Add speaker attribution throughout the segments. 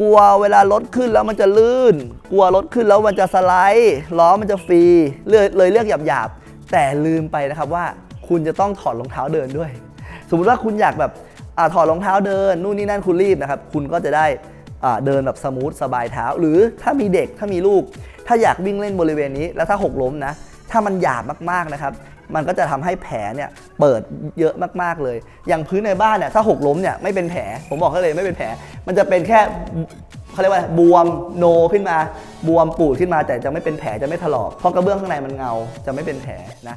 Speaker 1: กลัวเวลารถขึ้นแล้วมันจะลื่น กลัวรถขึ้นแล้วมันจะสไลด์ล้อมันจะฟรีเลยเลยเลือกหยาบๆ แต่ลืมไปนะครับว่าคุณจะต้องถอดรองเท้าเดินด้วย สมมุติว่าคุณอยากแบบอถอดรองเท้าเดินนู่นนี่นั่นคุณรีบนะครับ คุณก็จะได้เดินแบบสมูทสบายเท้า หรือถ้ามีเด็กถ้ามีลูก ถ้าอยากวิ่งเล่นบริเวณนี้แล้วถ้าหกล้มนะ ถ้ามันหยาบมากๆนะครับ มันก็จะทำให้แผลเนี่ยเปิดเยอะมากๆเลย อย่างพื้นในบ้านเนี่ยถ้าหกล้มเนี่ยไม่เป็นแผล ผมบอกให้เลยไม่เป็นแผล มันจะเป็นแค่เขาเรียกว่าบวมโนขึ้นมา บวมปูดขึ้นมาแต่จะไม่เป็นแผลจะไม่ถลอก เพราะกระเบื้องข้างในมันเงาจะไม่เป็นแผลนะ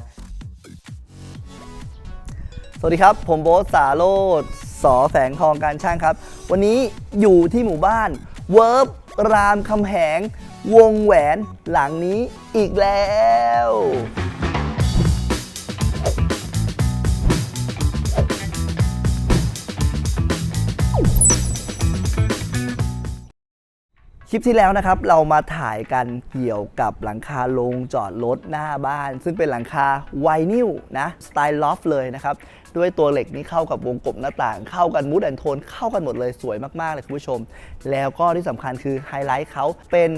Speaker 1: สวัสดีครับ ผมโบ๊ทสาโรดสอแสงทองการช่างครับ วันนี้อยู่ที่หมู่บ้านเวิร์บรามคำแหง วงแหวนหลังนี้อีกแล้ว คลิปที่แล้วนะครับ เรามาถ่ายกันเกี่ยวกับหลังคาโรงจอดรถหน้าบ้าน ซึ่งเป็นหลังคาไวนิลนะสไตล์ลอฟเลยนะครับ ด้วยตัวเหล็กนี้เข้ากับวงกบหน้าต่าง เข้ากันมูดแอนโทนเข้ากันหมดเลยสวยมากๆเลยคุณผู้ชม แล้วก็ที่สำคัญคือไฮไลท์เขาเป็น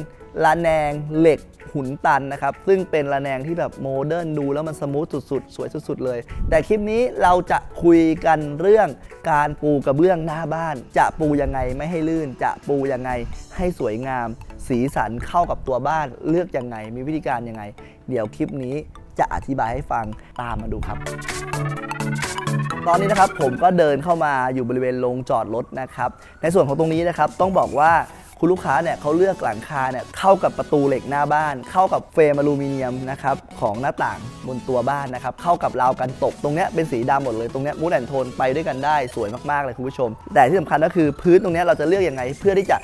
Speaker 1: ระแนงเหล็กหุนตันนะครับ ซึ่งเป็นระแนงที่แบบโมเดิร์นดูแล้วมันสมูทสุดๆ สวยสุดๆเลย แต่คลิปนี้เราจะคุยกันเรื่องการปูกระเบื้องหน้าบ้าน จะปูยังไงไม่ให้ลื่น จะปูยังไงให้สวยงาม สีสันเข้ากับตัวบ้านเลือกยังไง มีวิธีการยังไง เดี๋ยวคลิปนี้จะอธิบายให้ฟังตามมาดูครับ ตอนนี้นะครับผมก็เดินเข้ามาอยู่บริเวณโรงจอดรถนะครับ ในส่วนของตรงนี้นะครับต้องบอกว่า คุณลูกค้าเนี่ยเขาเลือกหลังคาเนี่ยเข้ากับประตูเหล็กหน้าบ้าน เข้ากับเฟรมอลูมิเนียมนะครับของหน้าต่างบนตัวบ้านนะครับเข้ากับราวกันตกตรงเนี้ยเป็นสีดำหมดเลยตรงเนี้ยมูดแอนโทนไปด้วยกันได้สวยมากๆเลยคุณผู้ชม แต่ที่สำคัญก็คือพื้นตรงเนี้ยเราจะเลือกยังไงเพื่อที่จะ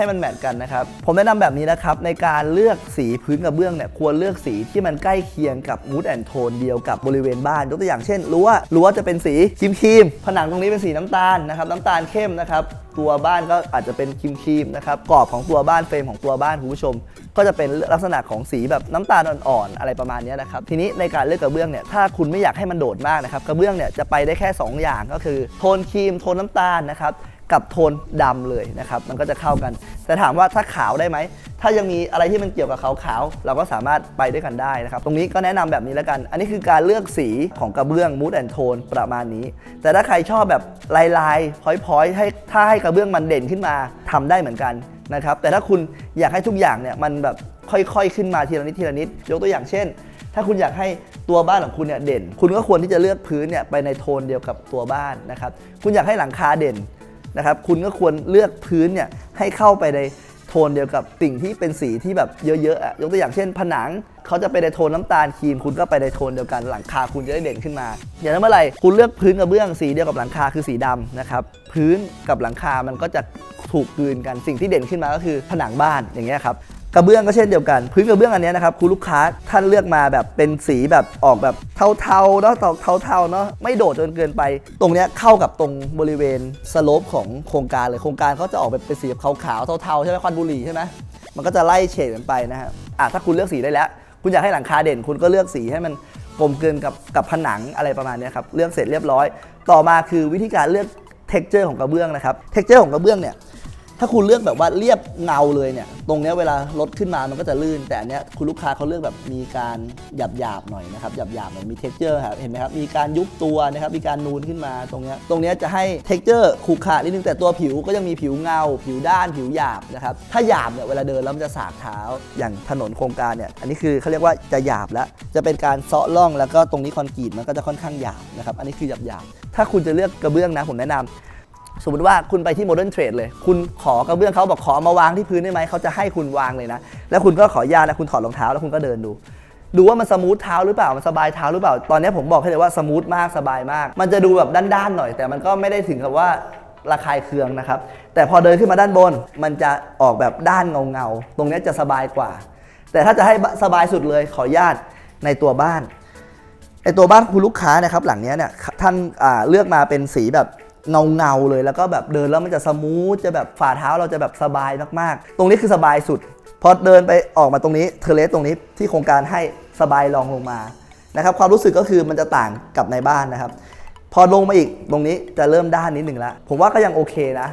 Speaker 1: ให้มันแมทกันนะครับ ผมแนะนำแบบนี้นะครับ ในการเลือกสีพื้นกระเบื้องเนี่ยควรเลือกสีที่มันใกล้เคียงกับมูดแอนโทนเดียวกับบริเวณบ้านยกตัวอย่างเช่นรั้วรั้วจะเป็นสีครีมครีมผนังตรงนี้เป็นสีน้ำตาลนะครับน้ำตาลเข้มนะครับตัวบ้านก็อาจจะเป็นครีมครีมนะครับกรอบของตัวบ้านเฟรมของตัวบ้านคุณผู้ชม ก็จะเป็นลักษณะของสีแบบน้ำตาลอ่อนๆอะไรประมาณนี้นะครับทีนี้ในการเลือกกระเบื้องเนี่ยถ้าคุณไม่อยากให้มันโดดมากนะครับกระเบื้องเนี่ยจะไปได้แค่ 2 อย่างก็คือ โทนครีมโทนน้ำตาลนะครับ กับโทนดำเลยนะครับมันก็จะเข้ากัน แต่ถามว่าถ้าขาวได้ไหม ถ้ายังมีอะไรที่มันเกี่ยวกับขาวๆเราก็สามารถไปด้วยกันได้นะครับ ตรงนี้ก็แนะนำแบบนี้แล้วกัน อันนี้คือการเลือกสีของกระเบื้อง mood and tone ประมาณนี้ แต่ถ้าใครชอบแบบลายๆพอยๆให้ถ้าให้กระเบื้องมันเด่นขึ้นมาทำได้เหมือนกันนะครับแต่ถ้าคุณอยากให้ทุกอย่างเนี่ยมันแบบค่อยๆ ขึ้นมาทีละนิดทีละนิด ยกตัวอย่างเช่น ถ้าคุณอยากให้ตัวบ้านของคุณเนี่ยเด่น คุณก็ควรที่จะเลือกพื้นเนี่ยไปในโทนเดียวกับตัวบ้านนะครับคุณอยากให้หลังคาเด่น นะครับคุณก็ควรเลือกพื้นเนี่ยให้เข้าไปในโทนเดียวกับสิ่งที่เป็นสีที่แบบเยอะๆยกตัวอย่างเช่น ผนังเขาจะไปในโทนน้ำตาลครีม คุณก็ไปในโทนเดียวกันหลังคาคุณจะได้เด่นขึ้นมา อย่างนั้นเมื่อไหร่คุณเลือกพื้นกระเบื้องสีเดียวกับหลังคาคือสีดำนะครับพื้นกับหลังคามันก็จะถูกกลืนกันสิ่งที่เด่นขึ้นมาก็คือผนังบ้านอย่างเงี้ยครับ กระเบื้องก็เช่นเดียวกันพื้นกระเบื้องอันนี้นะครับคุณลูกค้าท่านเลือกมาแบบเป็นสีแบบออกแบบเทาๆเนาะเทาๆเนาะไม่โดดจนเกินไป ตรงเนี้ยเข้ากับตรงบริเวณสโลปของโครงการเลยโครงการเขาจะออกแบบเป็นสีขาวๆเทาๆใช่ไหมควันบุหรี่ใช่ไหมมันก็จะไล่เฉดกันไปนะฮะอะถ้าคุณเลือกสีได้แล้ว คุณอยากให้หลังคาเด่นคุณก็เลือกสีให้มันกลมเกลืนกับกับผนังอะไรประมาณนี้ครับเลือกเสร็จเรียบร้อย ต่อมาคือวิธีการเลือกเท็กเจอร์ของกระเบื้องนะครับเท็กเจอร์ของกระเบื้องเนี่ย ถ้าคุณเลือกแบบว่าเรียบเงาเลยเนี่ย ตรงเนี้ยเวลารถขึ้นมามันก็จะลื่น แต่อันเนี้ยคุณลูกค้าเขาเลือกแบบมีการหยาบหยาบๆหน่อยนะครับหยาบหยาบๆหน่อยมีเท็กเจอร์ครับเห็นไหมครับมีการยุบตัวนะครับมีการนูนขึ้นมาตรงเนี้ยตรงเนี้ยจะให้เท็กเจอร์ขรุขระนิดนึงแต่ตัวผิวก็ยังมีผิวเงา ผิวด้านผิวหยาบนะครับถ้าหยาบเนี่ยเวลาเดินแล้วมันจะสากเท้าอย่างถนนโครงการเนี่ยอันนี้คือเขาเรียกว่าจะหยาบแล้วจะเป็นการเซาะร่องแล้วก็ตรงนี้คอนกรีตมันก็จะค่อนข้างหยาบนะครับอันนี้คือหยาบหยาบๆถ้าคุณจะเลือกกระเบื้องนะผมแนะนำ สมมติว่าคุณไปที่โมเดิร์นเทรดเลย คุณขอกระเบื้องเขาบอกขอมาวางที่พื้นได้ไหมเขาจะให้คุณวางเลยนะ แล้วคุณก็ขออนุญาตแล้วคุณถอดรองเท้าแล้วคุณก็เดินดูดูว่ามันสมูทเท้าหรือเปล่า มันสบายเท้าหรือเปล่า ตอนนี้ผมบอกให้เลยว่าสมูทมากสบายมาก มันจะดูแบบด้านๆหน่อย แต่มันก็ไม่ได้ถึงกับว่าระคายเคืองนะครับ แต่พอเดินขึ้นมาด้านบน มันจะออกแบบด้านเงาๆ ตรงนี้จะสบายกว่า แต่ถ้าจะให้สบายสุดเลยขออนุญาตในตัวบ้านไอตัวบ้านคุณลูกค้านะครับหลังนี้เนี่ยท่านเลือกมาเป็นสีแบบ เงาเงาๆเลยแล้วก็แบบเดินแล้วมันจะสมูทจะแบบฝ่าเท้าเราจะแบบสบายมากๆ ตรงนี้คือสบายสุด พอเดินไปออกมาตรงนี้เทเลสตรงนี้ที่โครงการให้สบายลองลงมานะครับความรู้สึกก็คือมันจะต่างกับในบ้านนะครับ พอลงมาอีกตรงนี้จะเริ่มด้านนิดหนึ่งแล้วผมว่าก็ยังโอเคนะ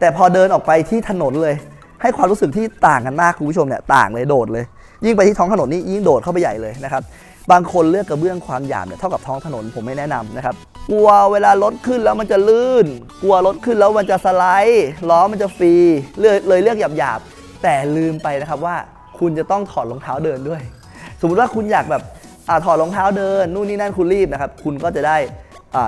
Speaker 1: แต่พอเดินออกไปที่ถนนเลย ให้ความรู้สึกที่ต่างกันมากคุณผู้ชมเนี่ยต่างเลยโดดเลย ยิ่งไปที่ท้องถนนนี่ยิ่งโดดเข้าไปใหญ่เลยนะครับบางคนเลือกกระเบื้องความหยาบเนี่ยเท่ากับท้องถนนผมไม่แนะนำนะครับ กลัวเวลารถขึ้นแล้วมันจะลื่น กลัวรถขึ้นแล้วมันจะสไลด์ล้อมันจะฟรีเลยเลยเลือกหยาบๆ แต่ลืมไปนะครับว่าคุณจะต้องถอดรองเท้าเดินด้วย สมมุติว่าคุณอยากแบบอถอดรองเท้าเดินนู่นนี่นั่นคุณรีบนะครับ คุณก็จะได้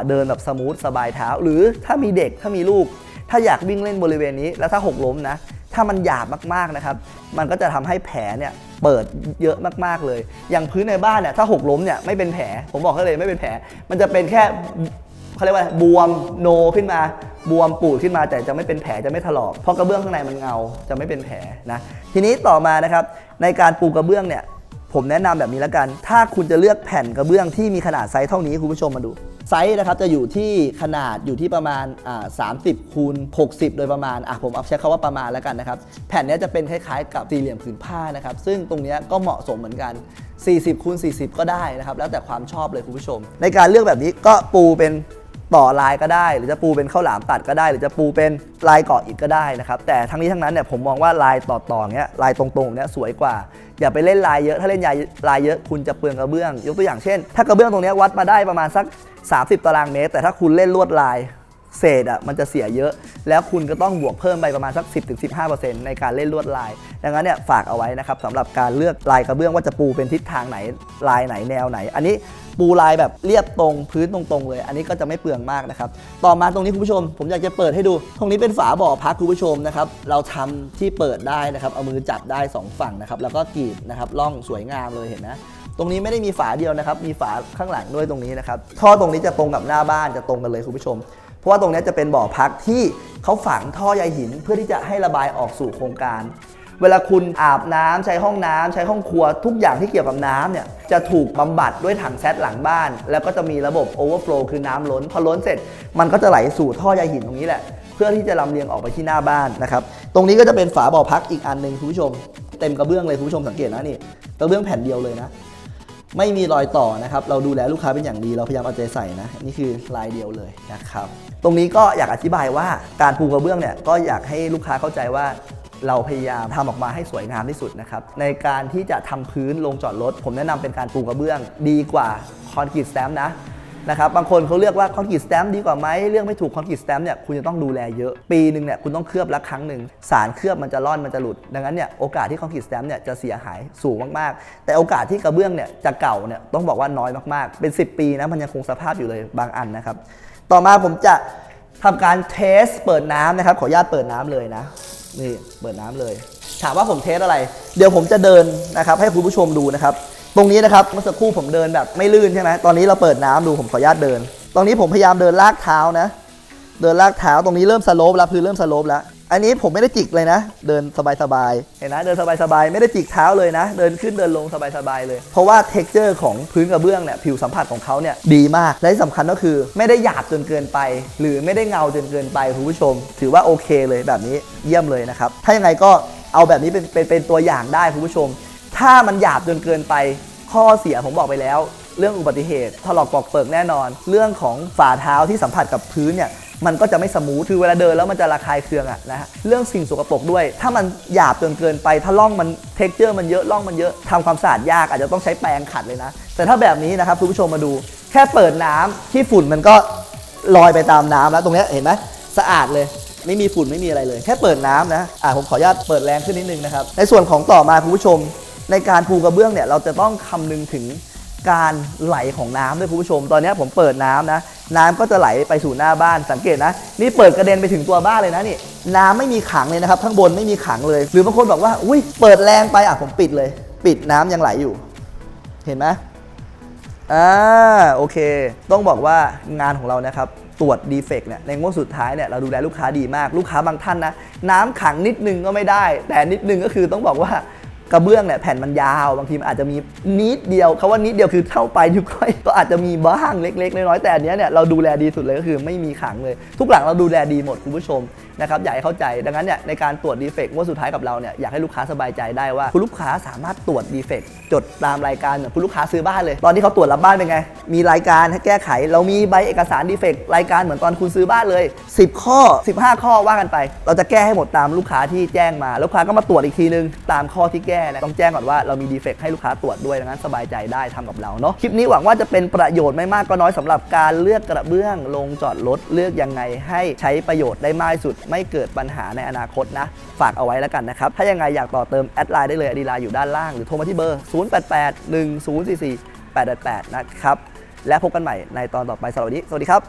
Speaker 1: เดินแบบสมูทสบายเท้า หรือถ้ามีเด็กถ้ามีลูก ถ้าอยากวิ่งเล่นบริเวณนี้แล้วถ้าหกล้มนะ ถ้ามันหยาบมากๆนะครับ มันก็จะทำให้แผลเนี่ยเปิดเยอะมากๆเลย อย่างพื้นในบ้านเนี่ยถ้าหกล้มเนี่ยไม่เป็นแผล ผมบอกให้เลยไม่เป็นแผล มันจะเป็นแค่เขาเรียกว่าบวมโนขึ้นมาบวมปูดขึ้นมาแต่จะไม่เป็นแผลจะไม่ถลอกเพราะกระเบื้องข้างในมันเงาจะไม่เป็นแผลนะทีนี้ต่อมานะครับในการปูกระเบื้องเนี่ยผมแนะนำแบบนี้แล้วกัน ถ้าคุณจะเลือกแผ่นกระเบื้องที่มีขนาดไซส์เท่านี้คุณผู้ชมมาดู ไซส์นะครับจะอยู่ที่ขนาดอยู่ที่ประมาณอ่า30คูณ60โดยประมาณอะผมเอาใช้คาว่าประมาณแล้วกันนะครับ แผ่นนี้จะเป็นคล้ายๆ กับสี่เหลี่ยมผืนผ้านะครับ ซึ่งตรงนี้ก็เหมาะสมเหมือนกัน 40คูณ40 ก็ได้นะครับ แล้วแต่ความชอบเลยคุณผู้ชม ในการเลือกแบบนี้ก็ปูเป็น ต่อลายก็ได้ หรือจะปูเป็นข้าวหลามตัดก็ได้ หรือจะปูเป็นลายเกาะอิฐก็ได้นะครับแต่ทั้งนี้ทั้งนั้นเนี่ยผมมองว่าลายต่อๆเนี้ยลายตรงๆเนี้ยสวยกว่า อย่าไปเล่นลายเยอะถ้าเล่นลายลายเยอะคุณจะเปลืองกระเบื้อง ยกตัวอย่างเช่น ถ้ากระเบื้องตรงเนี้ยวัดมาได้ประมาณสัก 30 ตารางเมตร แต่ถ้าคุณเล่นลวดลายเศษอะมันจะเสียเยอะ แล้วคุณก็ต้องบวกเพิ่มไปประมาณสัก 10-15%ในการเล่นลวดลาย ดังนั้นเนี่ยฝากเอาไว้นะครับสำหรับการเลือกลายกระเบื้องว่าจะปูเป็นทิศทางไหนลายไหนแนวไหน อันนี้ ปูลายแบบเรียบตรงพื้นตรงๆเลย อันนี้ก็จะไม่เปลืองมากนะครับ ต่อมาตรงนี้คุณผู้ชม ผมอยากจะเปิดให้ดู ตรงนี้เป็นฝาบ่อพักคุณผู้ชมนะครับ เราทำที่เปิดได้นะครับ เอามือจับได้สองฝั่งนะครับ แล้วก็กรีดนะครับล่องสวยงามเลยเห็นนะตรงนี้ไม่ได้มีฝาเดียวนะครับ มีฝาข้างหลังด้วยตรงนี้นะครับ ท่อตรงนี้จะตรงกับหน้าบ้านจะตรงกันเลยคุณผู้ชม เพราะว่าตรงนี้จะเป็นบ่อพักที่เขาฝังท่อใยหินเพื่อที่จะให้ระบายออกสู่โครงการ เวลาคุณอาบน้ำใช้ห้องน้ำใช้ห้องครัวทุกอย่างที่เกี่ยวกับน้ำเนี่ยจะถูกบำบัดด้วยถังแซดหลังบ้าน แล้วก็จะมีระบบโอเวอร์ o w คือน้ำล้น พอล้นเสร็จ มันก็จะไหลสู่ท่อใยหินตรงนี้แหละ เพื่อที่จะลำเลียงออกไปที่หน้าบ้านนะครับตรงนี้ก็จะเป็นฝาบ่อพักอีกอันหนึ่งคุณผู้ชม เต็มกระเบื้องเลยคุณผู้ชมสังเกตนะนี่กระเบื้องแผ่นเดียวเลยนะไม่มีรอยต่อนะครับ เราดูแลลูกค้าเป็นอย่างดี เราพยายามเอาใจใส่นะ นี่คือลายเดียวเลยนะครับ ตรงนี้ก็อยากอธิบายว่าการปูกระเบื้องเนี่ย ก็อยากให้ลูกค้าเข้าใจว่า เราพยายามทำออกมาให้สวยงามที่สุดนะครับในการที่จะทำพื้นลงจอดรถ ผมแนะนำเป็นการปูกระเบื้อง ดีกว่าคอนกรีตสแตมนะนะครับบางคนเขาเลือกว่าคอนกรีตสแตมดีกว่าไหมเลือกไม่ถูกคอนกรีตสแตมเนี่ยคุณจะต้องดูแลเยอะ ปีหนึ่งเนี่ยคุณต้องเคลือบละครั้งหนึ่งสารเคลือบมันจะร่อนมันจะหลุด ดังนั้นเนี่ยโอกาสที่คอนกรีตสแตมเนี่ยจะเสียหายสูงมากๆ แต่โอกาสที่กระเบื้องเนี่ยจะเก่าเนี่ยต้องบอกว่าน้อยมากๆ เป็น 10 ปีนะมันยังคงสภาพอยู่เลยบางอันนะครับต่อมาผมจะทำการเทสเปิดน้ำนะครับขออนุญาตเปิดน้ำเลยนะ นี่เปิดน้ำเลย ถามว่าผมเทสอะไร เดี๋ยวผมจะเดินนะครับ ให้คุณผู้ชมดูนะครับ ตรงนี้นะครับเมื่อสักครู่ผมเดินแบบไม่ลื่นใช่ไหมตอนนี้เราเปิดน้ำดูผมขออนุญาตเดิน ตอนนี้ผมพยายามเดินลากเท้านะ เดินลากเท้าตรงนี้เริ่มสโลปแล้วพื้นเริ่มสโลปแล้ว อันนี้ผมไม่ได้จิกเลยนะ เดินสบายๆเห็นนะเดินสบายๆไม่ได้จิกเท้าเลยนะ เดินขึ้นเดินลงสบายๆเลย เพราะว่าเท็กเจอร์ของพื้นกระเบื้องเนี่ยผิวสัมผัสของเขาเนี่ยดีมากและที่สำคัญก็คือไม่ได้หยาบจนเกินไป หรือไม่ได้เงาจนเกินไปคุณผู้ชม ถือว่าโอเคเลยแบบนี้เยี่ยมเลยนะครับถ้ายังไงก็เอาแบบนี้เป็นเป็นเป็นตัวอย่างได้คุณผู้ชม ถ้ามันหยาบจนเกินไป ข้อเสียผมบอกไปแล้ว เรื่องอุบัติเหตุถลอกปอกเปิกแน่นอน เรื่องของฝ่าเท้าที่สัมผัสกับพื้นเนี่ย มันก็จะไม่สมูทคือเวลาเดินแล้วมันจะระคายเคืองอะนะฮะเรื่องสิ่งสกปรกด้วย ถ้ามันหยาบจนเกินไป ถ้าล่องมันเท็กเจอร์มันเยอะล่องมันเยอะทำความสะอาดยากอาจจะต้องใช้แปรงขัดเลยนะ แต่ถ้าแบบนี้นะครับคุณผู้ชมมาดู แค่เปิดน้ำที่ฝุ่นมันก็ลอยไปตามน้ำแล้วตรงเนี้ยเห็นไหมสะอาดเลยไม่มีฝุ่นไม่มีอะไรเลย แค่เปิดน้ำนะอ่าผมขออนุญาตเปิดแรงขึ้นนิดนึงนะครับ ในส่วนของต่อมาคุณผู้ชม ในการปูกระเบื้องเนี่ยเราจะต้องคำนึงถึงการไหลของน้ำด้วยคุณผู้ชม ตอนนี้ผมเปิดน้ำนะ น้ำก็จะไหลไปสู่หน้าบ้านสังเกตนะ นี่เปิดกระเด็นไปถึงตัวบ้านเลยนะนี่ น้ำไม่มีขังเลยนะครับ ข้างบนไม่มีขังเลย หรือบางคนบอกว่าอุ้ยเปิดแรงไปอะผมปิดเลย ปิดน้ำยังไหลอยู่ เห็นไหมอ่าโอเค ต้องบอกว่างานของเรานะครับตรวจดีเฟกต์เนี่ยในงวดสุดท้ายเนี่ยเราดูแลลูกค้าดีมากลูกค้าบางท่านนะ น้ำขังนิดนึงก็ไม่ได้ แต่นิดนึงก็คือต้องบอกว่า กระเบื้องเนี่ยแผ่นมันยาวบางทีมันอาจจะมีนิดเดียวคาว่านิดเดียวคือเท่าไปลายนิ้วก้อยก็อาจจะมีบ้างเล็กๆน้อยๆแต่อันเนี้ยเนี่ยเราดูแลดีสุดเลยก็คือไม่มีขังเลย ทุกหลังเราดูแลดีหมดคุณผู้ชมนะครับอยากให้เข้าใจดังนั้นเนี่ยในการตรวจดีเฟกต์ว่าสุดท้ายกับเราเนี่ยอยากให้ลูกค้าสบายใจได้ว่า คุณลูกค้าสามารถตรวจดีเฟกต์จดตามรายการเหมือนคุณลูกค้าซื้อบ้านเลย ตอนที่เขาตรวจรับบ้านเป็นไง มีรายการให้แก้ไข เรามีใบเอกสารดีเฟกต์รายการเหมือนตอนคุณซื้อบ้านเลย 10 ข้อ 15 ข้อว่ากันไป เราจะแก้ให้หมดตามลูกค้าที่แจ้งมาลูกค้าก็มาตรวจอีกทีนึงตามข้อที่แก้นะต้องแจ้งก่อนว่าเรามีดีเฟกต์ให้ลูกค้าตรวจด้วยดังนั้นสบายใจได้ทำกับเราเนาะคลิปนี้หวังว่าจะเป็นประโยชน์ไม่มากก็น้อยสำหรับการเลือกกระเบื้องลงจอดรถเลือกยังไงให้ใช้ประโยชน์ได้มากสุด ไม่เกิดปัญหาในอนาคตนะฝากเอาไว้แล้วกันนะครับถ้ายังไงอยากต่อเติมแอดไลน์ได้เลยอดีไลน์อยู่ด้านล่างหรือโทรมาที่เบอร์ 088 1044 888 นะครับและพบกันใหม่ในตอนต่อไปสวันนี้สวัสดีครับ